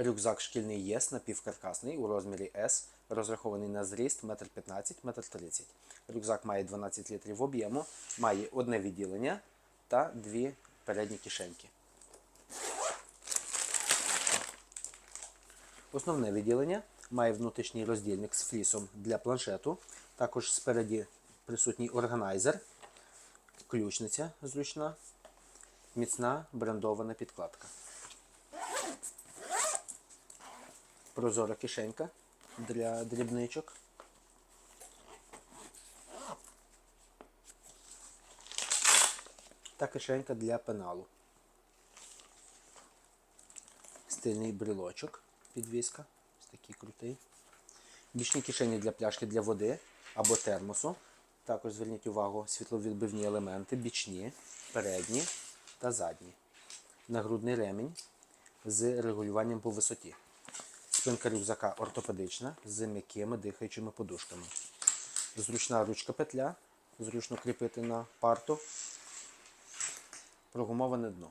Рюкзак шкільний ЄС напівкаркасний у розмірі S, розрахований на зріст 1,15 м, 1,30 м. Рюкзак має 12 літрів об'єму, має одне відділення та дві передні кишеньки. Основне відділення має внутрішній роздільник з флісом для планшету. Також спереді присутній органайзер, ключниця зручна, міцна брендована підкладка. Прозора кишенька для дрібничок. Та кишенька для пеналу. Стильний брелочок, підвіска. Ось такий крутий. Бічні кишені для пляшки для води або термосу. Також зверніть увагу світловідбивні елементи, бічні, передні та задні. Нагрудний ремінь з регулюванням по висоті. Спинка рюкзака ортопедична з м'якими дихаючими подушками. Зручна ручка петля, зручно кріпити на парту. Прогумоване дно.